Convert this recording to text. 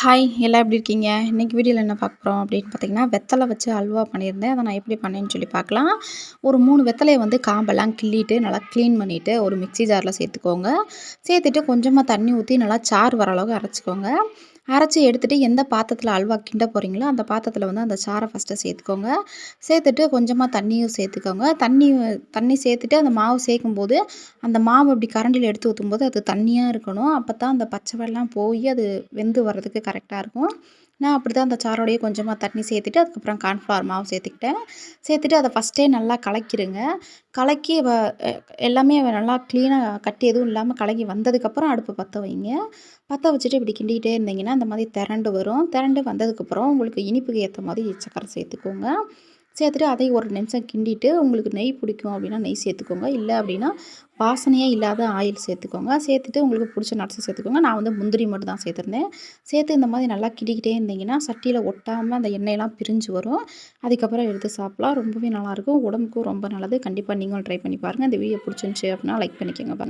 Hi எல்லாம் எப்படி இருக்கீங்க? இன்றைக்கி வீடியோவில் என்ன பார்க்க போகிறோம் அப்படின்னு பார்த்தீங்கன்னா வெத்தலை வச்சு அல்வா பண்ணியிருந்தேன். அதை நான் எப்படி பண்ணேன்னு சொல்லி பார்க்கலாம். ஒரு மூணு வெத்தலையை வந்து காம்பெல்லாம் கிள்ளிட்டு நல்லா க்ளீன் பண்ணிவிட்டு ஒரு மிக்ஸி ஜாரில் சேர்த்துக்கோங்க. சேர்த்துட்டு கொஞ்சமாக தண்ணி ஊற்றி நல்லா சாறு வர அளவுக்கு அரைச்சிக்கோங்க. அரைச்சி எடுத்துகிட்டு எந்த பாத்திரத்தில் அல்வா கிண்ட போகிறீங்களோ அந்த பாத்திரத்தில் வந்து அந்த சாரை ஃபஸ்ட்டு சேர்த்துக்கோங்க. சேர்த்துட்டு கொஞ்சமாக தண்ணியும் சேர்த்துக்கோங்க. தண்ணி தண்ணி சேர்த்துட்டு அந்த மாவு சேர்க்கும்போது அந்த மாவு அப்படி கரண்டியில் எடுத்து ஊற்றும் போது அது தண்ணியாக இருக்கணும். அப்போ தான் அந்த பச்சை வெள்ளம் போய் அது வெந்து வர்றதுக்கு கரெக்டாக இருக்கும். நான் அப்படி தான் அந்த சாரோடையே கொஞ்சமாக தண்ணி சேர்த்துட்டு அதுக்கப்புறம் கார்ன்ஃப்ளவர் மாவு சேர்த்துக்கிட்டேன். சேர்த்துட்டு அதை ஃபஸ்ட்டே நல்லா கலக்கிடுங்க கலக்கி எல்லாமே நல்லா க்ளீனாக கட்டி எதுவும் இல்லாமல் கலக்கி வந்ததுக்கப்புறம் அடுப்பு பற்ற வைங்க. பற்ற வச்சுட்டு இப்படி கிண்டிகிட்டே இருந்தீங்கன்னா அந்த மாதிரி திரண்டு வரும். திரண்டு வந்ததுக்கப்புறம் உங்களுக்கு இனிப்புக்கு ஏற்ற மாதிரி சக்கரை சேர்த்துக்கோங்க. சேர்த்துட்டு அதை ஒரு நிமிஷம் கிண்டிட்டு உங்களுக்கு நெய் பிடிக்கும் அப்படின்னா நெய் சேர்த்துக்கோங்க. இல்லை அப்படின்னா வாசனையே இல்லாத ஆயில் சேர்த்துக்கோங்க. சேர்த்துட்டு உங்களுக்கு பிடிச்ச நட்ஸை சேர்த்துக்கோங்க. நான் வந்து முந்திரி மட்டும் தான் சேர்த்துருந்தேன். சேர்த்து இந்த மாதிரி நல்லா கிண்டிக்கிட்டே இருந்தீங்கன்னா சட்டியில் ஒட்டாமல் அந்த எண்ணெயெல்லாம் பிரிஞ்சு வரும். அதுக்கப்புறம் எடுத்து சாப்பிட்லாம். ரொம்பவே நல்லாயிருக்கும் உடம்புக்கும் ரொம்ப நல்லது. கண்டிப்பாக நீங்களும் ட்ரை பண்ணி பாருங்கள் இந்த வீடியோ பிடிச்சிருந்துச்சி அப்படின்னா லைக் பண்ணிக்கோங்க. பாருங்கள்